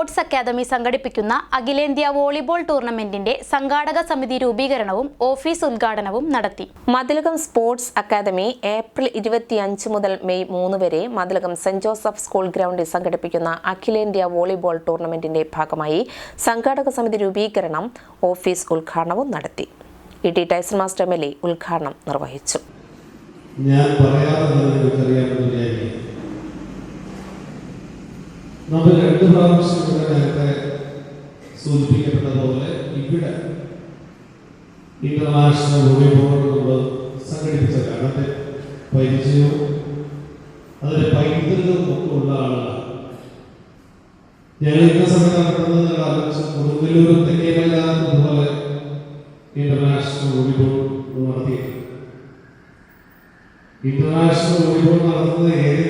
Sports academy സംഘടിപ്പിക്കുന്ന അഖിലേന്ത്യാ volleyball ടൂർണമെന്റിന്റെ സംഘാടക സമിതി രൂപീകരണവും ഓഫീസ് ഉദ്ഘാടനവും നടത്തി. മതിലകം സ്പോർട്സ് അക്കാദമി ഏപ്രിൽ ഇരുപത്തിയഞ്ച് മുതൽ മെയ് മൂന്ന് വരെ മതിലകം സെന്റ് ജോസഫ് സ്കൂൾ ഗ്രൗണ്ടിൽ സംഘടിപ്പിക്കുന്ന അഖിലേന്ത്യാ വോളിബോൾ ടൂർണമെന്റിന്റെ ഭാഗമായി സംഘാടക സമിതി രൂപീകരണം ഓഫീസ് ഉദ്ഘാടനവും നടത്തി. E T Taison master M L A ഉദ്ഘാടനം നിർവഹിച്ചു. ഞാൻ പറയാതെ നമ്മൾ രണ്ട് പ്രാവശ്യം ഇവിടെ നേരത്തെ സൂചിപ്പിക്കപ്പെട്ട പോലെ ഇവിടെ ഇന്റർനാഷണൽ വോളിബോൾ നമ്മൾ സംഘടിപ്പിച്ച കാലത്തെ പരിചയവും അതിന്റെ പൈതൃകവും ഒക്കെ ഉള്ള ആളാണ്. ഞങ്ങൾ ഇന്ന സമയം നടത്തുന്നത് ആലോചിച്ച് കൊടുങ്ങല്ലൂർ തെക്കേമല്ലാത്ത പോലെ ഇന്റർനാഷണൽ വോളിബോൾ നടത്തിയിട്ടുണ്ട്. ഇന്റർനാഷണൽ വോളിബോൾ നടത്തുന്നത് ഏതെങ്കിലും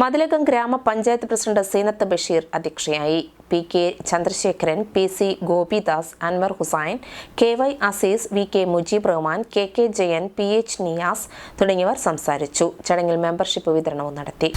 മതിലകം ഗ്രാമപഞ്ചായത്ത് പ്രസിഡന്റ് സീനത്ത് ബഷീർ അധ്യക്ഷയായി. P K Chandrasekharan P C Gopidas Anwar Hussain K Y Azeez V K Mujeeb Rahman K K Jayan P H Niyas തുടങ്ങിയവർ സംസാരിച്ചു. ചടങ്ങിൽ മെമ്പർഷിപ്പ് വിതരണവും നടത്തി.